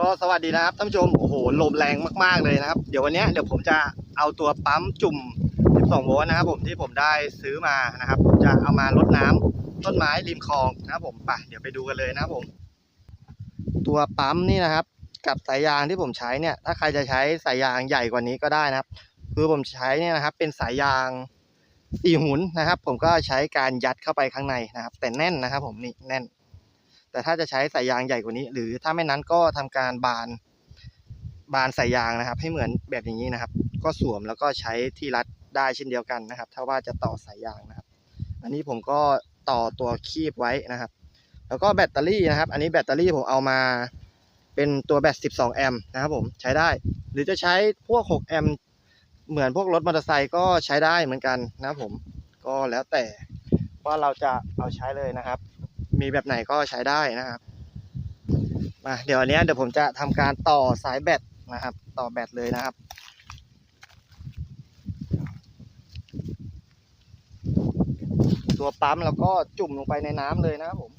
ก็สวัสดีนะครับท่านผู้ชมโอ้โหลมแรงมากๆเลยนะครับ เดี๋ยววันนี้เดี๋ยวผมจะเอาตัวปั๊มจุ่ม 12 โวลต์นะครับ ผมที่ผมได้ซื้อมานะครับผมจะเอามารดน้ำต้นไม้ริมคลองนะครับ ผมไปเดี๋ยวไปดูกันเลยนะครับผม ตัวปั๊มนี่นะครับ กับสายยางที่ผมใช้เนี่ย ถ้าใครจะใช้สายยางใหญ่กว่านี้ก็ได้นะครับ คือผมใช้เนี่ยนะครับ เป็นสายยางสี่หุนนะครับ ผมก็ใช้การยัดเข้าไปข้างในนะครับ แต่แน่นนะครับ ผมนี่แน่น แต่ถ้าจะใช้สายยางใหญ่กว่านี้ หรือถ้าไม่นั้นก็ทำการบานบานสายยางนะครับ ให้เหมือนแบบอย่างนี้นะครับ ก็สวมแล้วก็ใช้ที่รัดได้เช่นเดียวกันนะครับ ถ้าว่าจะต่อสายยางนะครับ อันนี้ผมก็ต่อตัวคีบไว้นะครับ แล้วก็แบตเตอรี่นะครับ อันนี้แบตเตอรี่ผมเอามาเป็นตัวแบต 12 แอมป์นะครับผมใช้ได้ หรือจะใช้พวก 6 แอมป์เหมือนพวกรถมอเตอร์ไซค์ก็ใช้ได้เหมือนกันนะครับผมก็แล้วแต่ว่าเราจะเอาใช้เลยนะครับ มีแบบไหนก็ใช้ได้นะครับมาเดี๋ยวอันเนี้ยเดี๋ยวผมจะทำการต่อสายแบตนะครับ ต่อแบตเลยนะครับตัวปั๊มแล้วก็จุ่มลงไปในน้ำเลยนะครับผม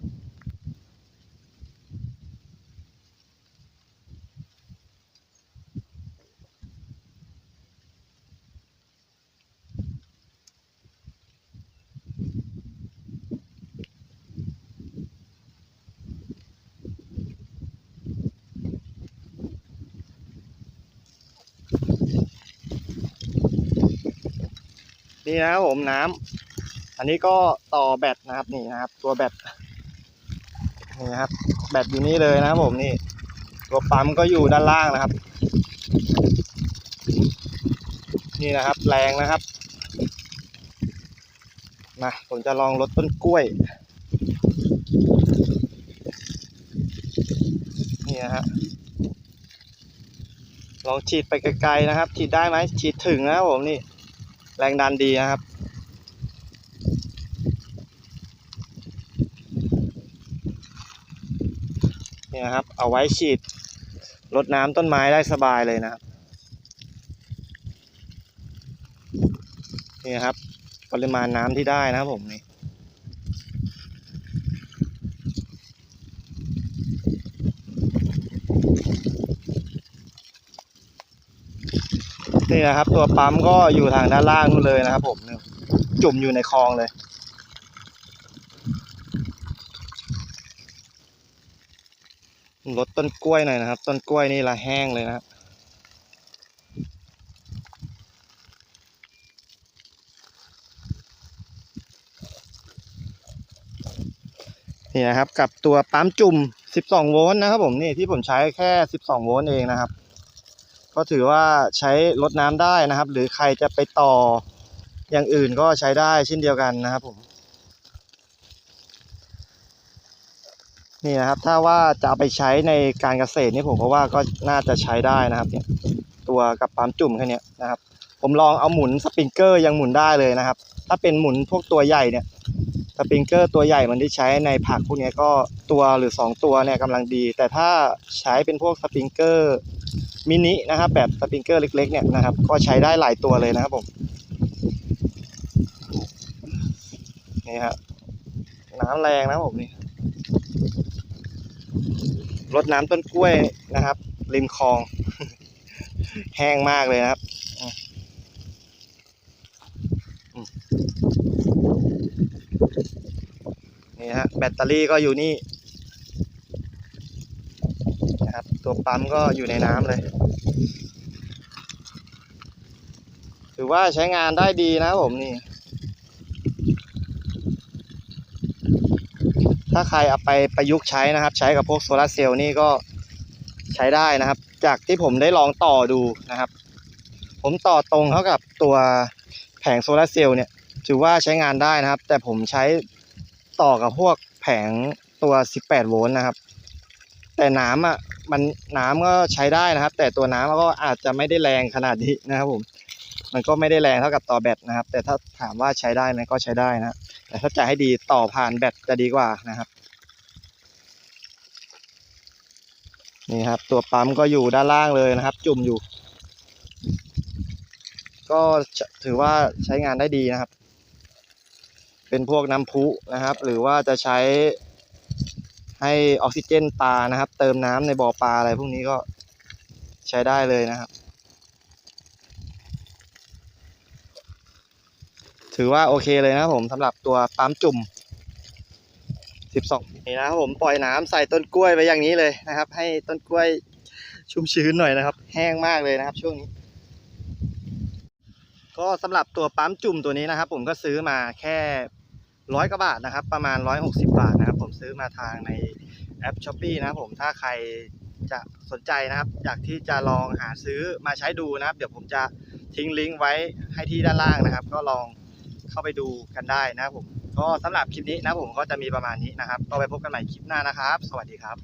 นี่นะครับผมน้ำอันนี้ก็ต่อแบตนะครับนี่นะครับ ตัวแบตนี่นะครับแบตอยู่นี่เลยนะครับผมนี่ ตัวปั๊มก็อยู่ด้านล่างนะครับ นี่นะครับ แรงนะครับมาผมจะลองลดต้นกล้วย นี่นะฮะลองฉีดไปไกลๆนะครับ ฉีดได้ไหมฉีดถึงนะครับผมนี่ แรงดันดีนะครับ เนี่ยครับ เอาไว้ฉีดรดน้ำต้นไม้ได้สบายเลยนะครับ นี่ครับ ปริมาณน้ำที่ได้นะครับผมนี่ นี่นะครับ ตัวปั๊มก็อยู่ทางด้านล่างนู่นเลยนะครับ ผมเนี่ยจุ่มอยู่ในคลองเลย ลดต้นกล้วยหน่อยนะครับ ต้นกล้วยนี่ละแห้งเลยนะครับนี่นะครับ กับตัวปั๊มจุ่ม 12 โวลต์นะครับผมนี่ที่ผมใช้แค่ 12 โวลต์เองนะครับ ก็ถือว่าใช้ลดน้ำได้นะครับ หรือใครจะไปต่ออย่างอื่นก็ใช้ได้เช่นเดียวกันนะครับผมนี่นะครับถ้าว่าจะเอาไปใช้ในการเกษตรนี่ผมก็ว่าก็น่าจะใช้ได้นะครับเนี่ยตัวกับปั๊มจุ่มแค่นี้นะครับ ผมลองเอาหมุนสปริงเกอร์ยังหมุนได้เลยนะครับ ถ้าเป็นหมุนพวกตัวใหญ่เนี่ยสปริงเกอร์ตัวใหญ่มันที่ใช้ในผักพวกนี้ก็ตัวหรือสองตัวเนี่ยกำลังดี แต่ถ้าใช้เป็นพวกสปริงเกอร์ มินินะครับแบบสปริงเกอร์เล็กๆเนี่ยนะครับ ก็ใช้ได้หลายตัวเลยนะครับผมนี่ครับน้ำแรงนะผมนี่รดน้ำต้นกล้วยนะครับ ริมคลอง แห้งมากเลยนะครับนี่ฮะแบตเตอรี่ก็อยู่นี่นะครับ ตัวปั๊มก็อยู่ในน้ำเลย ถือว่าใช้งานได้ดีนะผมนี่ ถ้าใครเอาไปประยุกต์ใช้นะครับ ใช้กับพวกโซลาร์เซลล์นี่ก็ใช้ได้นะครับ จากที่ผมได้ลองต่อดูนะครับ ผมต่อตรงเข้ากับตัวแผงโซลาร์เซลล์เนี่ยถือว่าใช้งานได้นะครับ แต่ผมใช้ต่อกับพวกแผงตัว 18 โวลต์นะครับ แต่น้ำอะ มันน้ำก็ใช้ได้นะครับ แต่ตัวน้ำก็อาจจะไม่ได้แรงขนาดนี้นะครับผม มันก็ไม่ได้แรงเท่ากับต่อแบตนะครับ แต่ถ้าถามว่าใช้ได้ไหมก็ใช้ได้นะแต่ถ้าจะให้ดีต่อผ่านแบตจะดีกว่านะครับนี่ครับ ตัวปั๊มก็อยู่ด้านล่างเลยนะครับ จุ่มอยู่ ก็ถือว่าใช้งานได้ดีนะครับ เป็นพวกน้ำพุนะครับ หรือว่าจะใช้ ให้ออกซิเจนปลานะครับ เติมน้ำในบ่อปลาอะไรพวกนี้ก็ใช้ได้เลยนะครับ ถือว่าโอเคเลยนะผมสำหรับตัวปั๊มจุ่ม 12นี่นะครับผมปล่อยน้ำใส่ต้นกล้วยไปอย่างนี้เลยนะครับ ให้ต้นกล้วยชุ่มชื้นหน่อยนะครับ แห้งมากเลยนะครับ ช่วงนี้ ก็สำหรับตัวปั๊มจุ่มตัวนี้นะครับ ผมก็ซื้อมาแค่ร้อยกว่าบาทนะครับ ประมาณ160บาทนะครับ ผมซื้อมาทางใน แอปช้อปปีนะผมถ้าใครจะสนใจนะครับ อยากที่จะลองหาซื้อมาใช้ดูนะครับ เดี๋ยวผมจะทิ้งลิงก์ไว้ให้ที่ด้านล่างนะครับ ก็ลองเข้าไปดูกันได้นะครับผมก็สำหรับคลิปนี้นะผมก็จะมีประมาณนี้นะครับ ก็ไปพบกันใหม่คลิปหน้านะครับ สวัสดีครับ